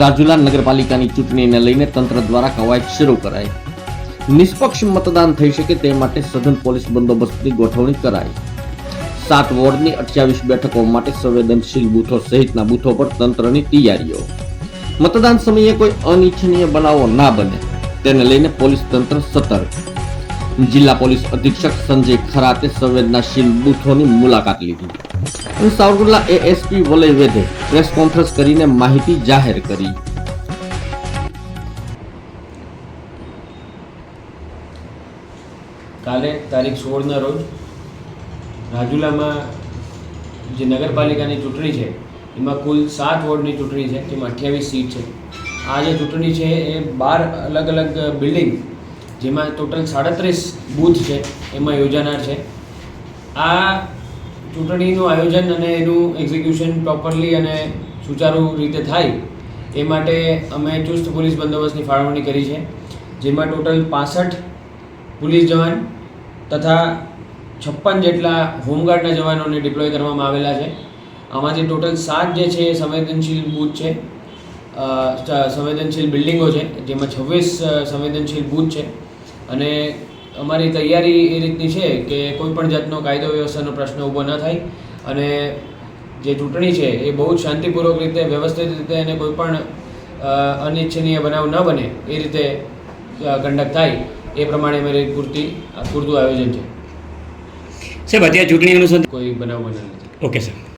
રાજુલા નગરપાલિકાની ચૂંટણીને લઈને તંત્ર દ્વારા કવાયત શરૂ કરાઈ. નિષ્પક્ષ મતદાન થઈ શકે તે માટે સઘન પોલીસ બંદોબસ્તની ગોઠવણી કરાઈ. સાત વોર્ડની અઠ્યાવીસ બેઠકો માટે સંવેદનશીલ બૂથો સહિતના બૂથો પર તંત્રની તૈયારીઓ. મતદાન સમયે કોઈ અનિચ્છનીય બનાવો ના બને. તેને લઈને પોલીસ તંત્ર સતર્ક. જિલ્લા પોલીસ અધિક્ષક સંજય ખરાતે સંવેદનાશીલ બૂથોની મુલાકાત લીધી. સાવરકુંડલા એએસપી વલય વેદે પ્રેસ કોન્ફરન્સ કરીને માહિતી જાહેર કરી. કાલે તારીખ સોળના રોજ રાજુલામાં જે નગરપાલિકાની ચૂંટણી છે, એમાં કુલ સાત વોર્ડની ચૂંટણી છે જેમાં અઠ્યાવીસ સીટ છે. આ જે ચૂંટણી છે, એ બાર અલગ અલગ બિલ્ડિંગ જેમાં ટોટલ સાડત્રીસ બૂથ છે, એમાં યોજાનાર છે. આ ચૂંટણીનું આયોજન અને એનું એક્ઝિક્યુશન પ્રોપરલી અને સુચારુ રીતે થાય, એ માટે અમે ચુસ્ત પોલીસ બંદોબસ્તની ફાળવણી કરી છે, જેમાં ટોટલ પાસઠ પોલીસ જવાન તથા છપ્પન જેટલા હોમગાર્ડના જવાનોને ડિપ્લોય કરવામાં આવેલા છે. આમાંથી ટોટલ સાત જે છે, એ સંવેદનશીલ બૂથ છે સંવેદનશીલ બિલ્ડિંગો છે, જેમાં છવ્વીસ સંવેદનશીલ બૂથ છે. અને અમારી તૈયારી એ રીતની છે કે કોઈ પણ જાતનો કાયદો વ્યવસ્થાનો પ્રશ્ન ઊભો ન થાય અને જે ચૂંટણી છે એ બહુ જ શાંતિપૂર્વક રીતે વ્યવસ્થિત રીતે અને કોઈ પણ અનિચ્છનીય બનાવ ન બને એ રીતે કંડક્ટ થાય એ પ્રમાણે અમારી પૂરતી પૂરતું આયોજન છે. સાહેબ અત્યારે ચૂંટણી અનુસંધાન કોઈ બનાવ બનેલ નથી. Okay sir